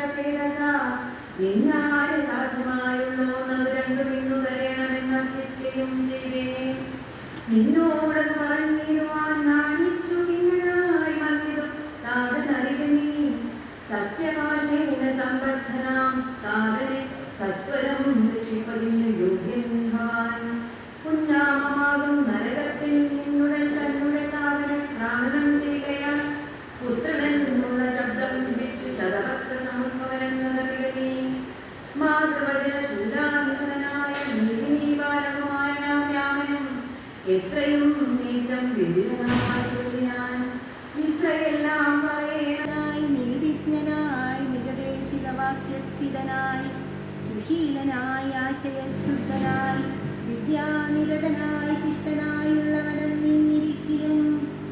ദുഷ്ടചേതസ നിന്നാൽ സാധ്യമായുള്ളോന്നത് രണ്ടു പിന്നു തരണമെന്നർത്ഥിക്കുകയും ചെയ്തേ. നിന്നോടത് പറഞ്ഞിരുവാൻ നാണിച്ചു എത്രയും നീറ്റം വിവിധനായി ചൊല്ലിയാൻ ഇത്രയെല്ലാം പറയണ ായി നീതിജ്ഞനായി നിജദേശിക വാക്യസ്ഥിതനായി സുശീലനായി ആശയശുദ്ധനായി വിദ്യാനിരതനായി ശിഷ്ടനായുള്ളവനെന്നിരിക്കലും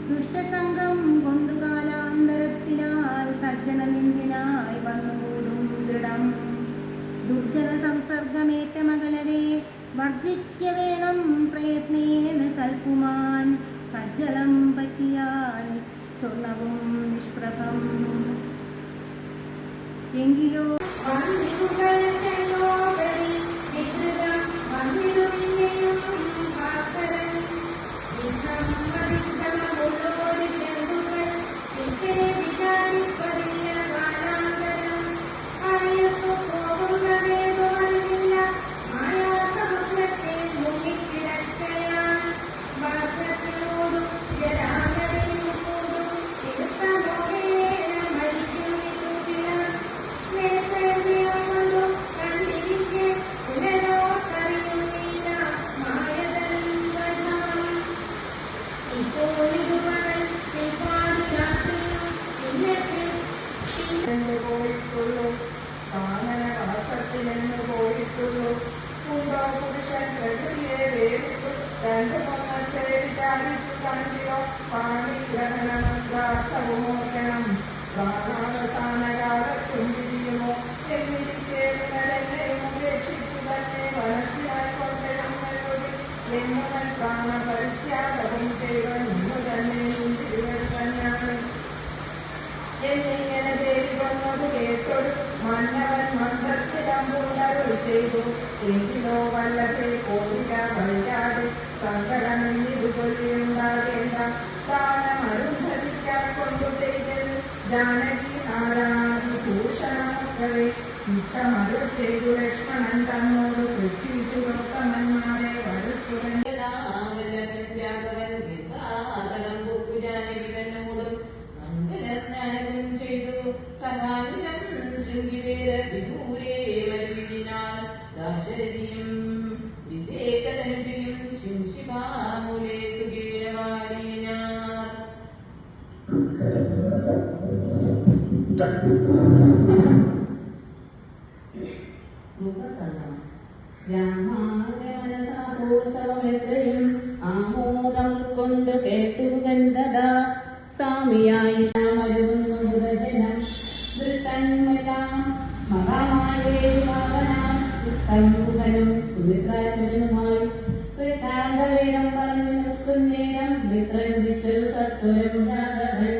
ദുഷ്ടസംഘം കൊണ്ടു പറ്റിയാൽ സ്വർണവും നിഷ്പ്രഭം എങ്കിലോ വിചാരിച്ചു കണ്ടിയോ പാണിഗ്രഹണമന്ത്രാർത്ഥവും ഓർക്കണം പ്രാണാവസാനകാലത്തും തിരിയുമോ എന്നിരിക്കെ നിങ്ങളെന്നെയും ഉപേക്ഷിച്ചു തന്നെ വളർത്തിയാൽ കൊണ്ട് നമ്മളോട് എന്നുമൻ പ്രാണ പരിത്യാഗവും ചെയ്ത നിങ്ങൾ തന്നെ തിരുവരുത്തന്നെയാണ് എന്നിങ്ങനെ ദേവി மன்னவன் மந்தஸ்திரம் உணர்வு செய்து எங்கிலோ வல்லத்தை போதிட வையாது சங்கடமில் இது சொல்லியிருந்தால் என்றால் தானம் அருந்ததிக்கார் கொண்டு செய்தது ஜானகி நாராயணி பூஷணமுக்கவே இத்தமருள் செய்து லக்ஷ்மணன் தன்னோடு பிரித்திசு லோகமன் കേട്ടു വെന്തതാ സ്വാമിയായി ശ്യാമരുന്നു ബുധജനം ദൃഷ്ടന്മലാം മഹാമായേരുമാവനാം കൈമുഖനും സുമിത്രാത്മജനുമായി വൃത്താന്തവേദം പറഞ്ഞു നിൽക്കുന്നേരം വിത്രയുദിച്ചൊരു സത്വരം ജാതവൻ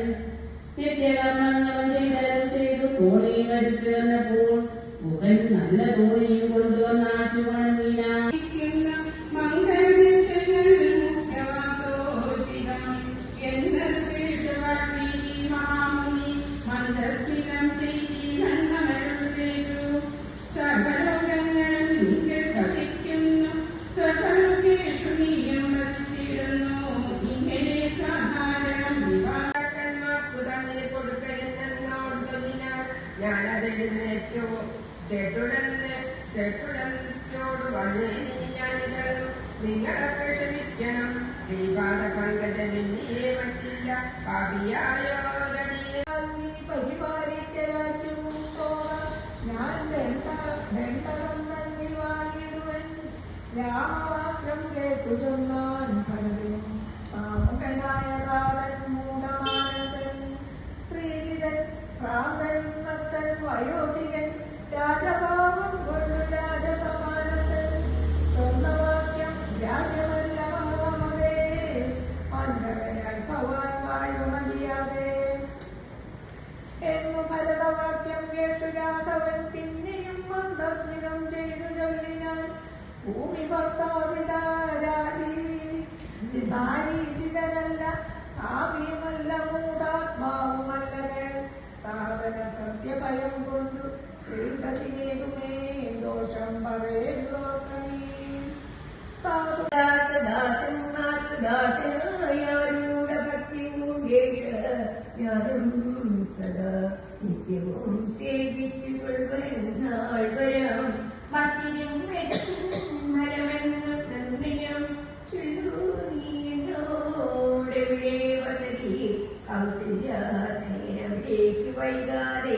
നിത്യകർമ്മങ്ങളും ചെയ്തരും ചെയ്തു കോണി വരുത്തി വന്നപ്പോൾ മുഖൻ നല്ല കോണിയും കൊണ്ടുവന്ന ആശു ഞാനതെഴുന്നേറ്റു തെട്ടുടന്ന് തെട്ടുടനോട് വന്നേ ഞാനികളും നിങ്ങളൊക്കെ ക്ഷമിക്കണം ശ്രീപാദ പങ്കജമിന്നിയെ പറ്റില്ല പാപിയായോരണിയെ പരിപാലിക്കലാച്ചു ഞാൻ വേണ്ടവം തന്നെ വാങ്ങിടുവൻ രാമവാക്യം കേട്ടു ചൊന്നാൻ പലരും. കാമുകനായ കാലൻ മൂഢമാനസൻ. സ്ത്രീതിരൻ പ്രാന്തൻ വയോധികൻ രാജഭാവം കൊണ്ടു രാജസമാനസൻ. ചൊന്നവാക്യം രാജ്യമല്ല മഹാമതേ അന്ധവനായി ഭവാൻ വാഴുമടിയാതെ എന്നു ഭരതവാക്യം കേട്ടു രാഘവൻ പിന്നെയും മന്ദസ്മിതം ചെയ്തു ചൊല്ലിനാൻ ഭൂമി ഭർത്താവിതാ രാജീ സത്യഭയം കൊണ്ടു ശ്രീപതിയേകുമേ ദോഷം പറയുക നീ സാധുദാസദാസന്മാർക്ക് ദാസനായാരൂഢ ഭക്തി ഞാനും സദാ നിത്യവും സേവിച്ചു കൊള്ളുന്നാൾ വരാം. ഭക്തിയും ഫലമെന്ന് നന്ദിയും നീയോടെവിടെ വസതി? കൗസല്യാനേരവിടേക്ക് വൈകാതെ